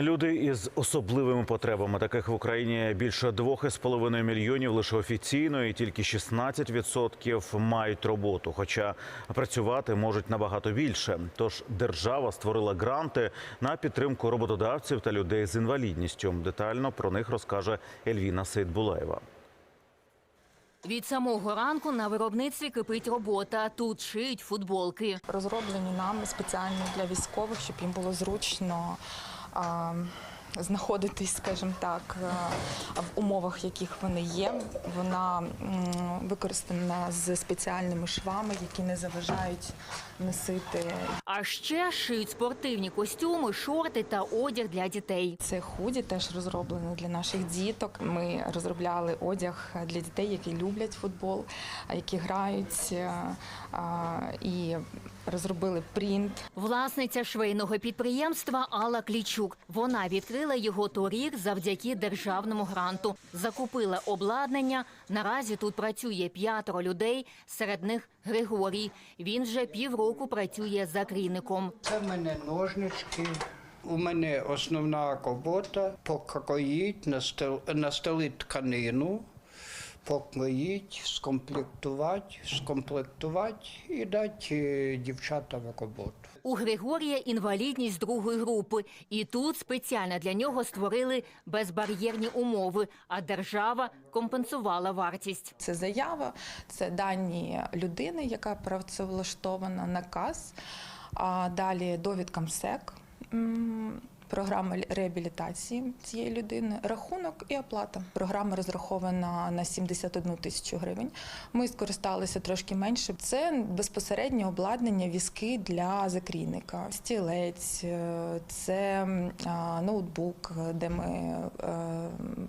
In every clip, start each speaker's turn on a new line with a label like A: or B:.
A: Люди із особливими потребами, таких в Україні більше двох із половиною мільйонів лише офіційно, і тільки 16% мають роботу. Хоча працювати можуть набагато більше. Тож держава створила гранти на підтримку роботодавців та людей з інвалідністю. Детально про них розкаже Ельвіна Сейдбулаєва.
B: Від самого ранку на виробництві кипить робота. Тут шиють футболки.
C: розроблені нами спеціально для військових, щоб їм було зручно а, знаходитись, скажімо так, в умовах, в яких вони є. Вона використана з спеціальними швами, які не заважають носити.
B: А ще шиють спортивні костюми, шорти та одяг для дітей.
C: Це худі теж розроблено для наших діток. Ми розробляли одяг для дітей, які люблять футбол, які грають, і розробили принт.
B: Власниця швейного підприємства Алла Клічук. Вона відкрила його торік завдяки державному гранту. Закупила обладнання. Наразі тут працює п'ятеро людей. Серед них Григорій. Він вже півроку працює закрійником.
D: Це в мене ножнички. У мене основна робота покроїть, настел- настелити тканину, покроїть, скомплектувати, скомплектувати і дати е, дівчатам роботу.
B: У Григорія інвалідність другої групи, і тут спеціально для нього створили безбар'єрні умови, а держава компенсувала вартість.
C: Це заява, це дані людини, яка працевлаштована, наказ. А далі довідка МСЕК, м, програма реабілітації цієї людини, рахунок і оплата. Програма розрахована на 71 тисячу гривень. Ми скористалися трошки менше. Це безпосередньо обладнання візки для закрійника, стілець, е, це ноутбук, де ми е,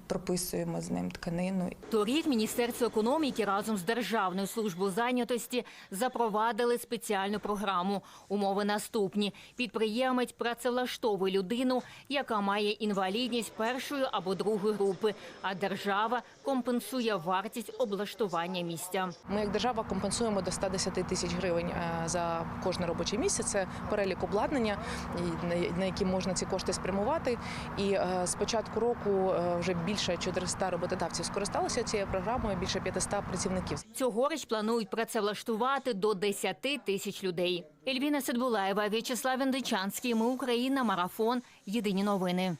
C: прописуємо з ним тканину
B: Торік Міністерство економіки разом з Державною службою зайнятості запровадили спеціальну програму. Умови наступні: підприємець працевлаштовує людину, яка має інвалідність першої або другої групи, а держава компенсує вартість облаштування місця.
E: Ми як держава компенсуємо до 110 тисяч гривень е, за кожне робоче місце. Це перелік обладнання, на- на які можна ці кошти спрямувати. І е, з початку року е, вже більше 400 роботодавців скористалися цією програмою, більше 500 працівників.
B: Цьогоріч планують працевлаштувати до 10 тисяч людей. Ельвіна Сидбулаєва, В'ячеслав Індичанський. Ми Україна. Марафон. Єдині новини.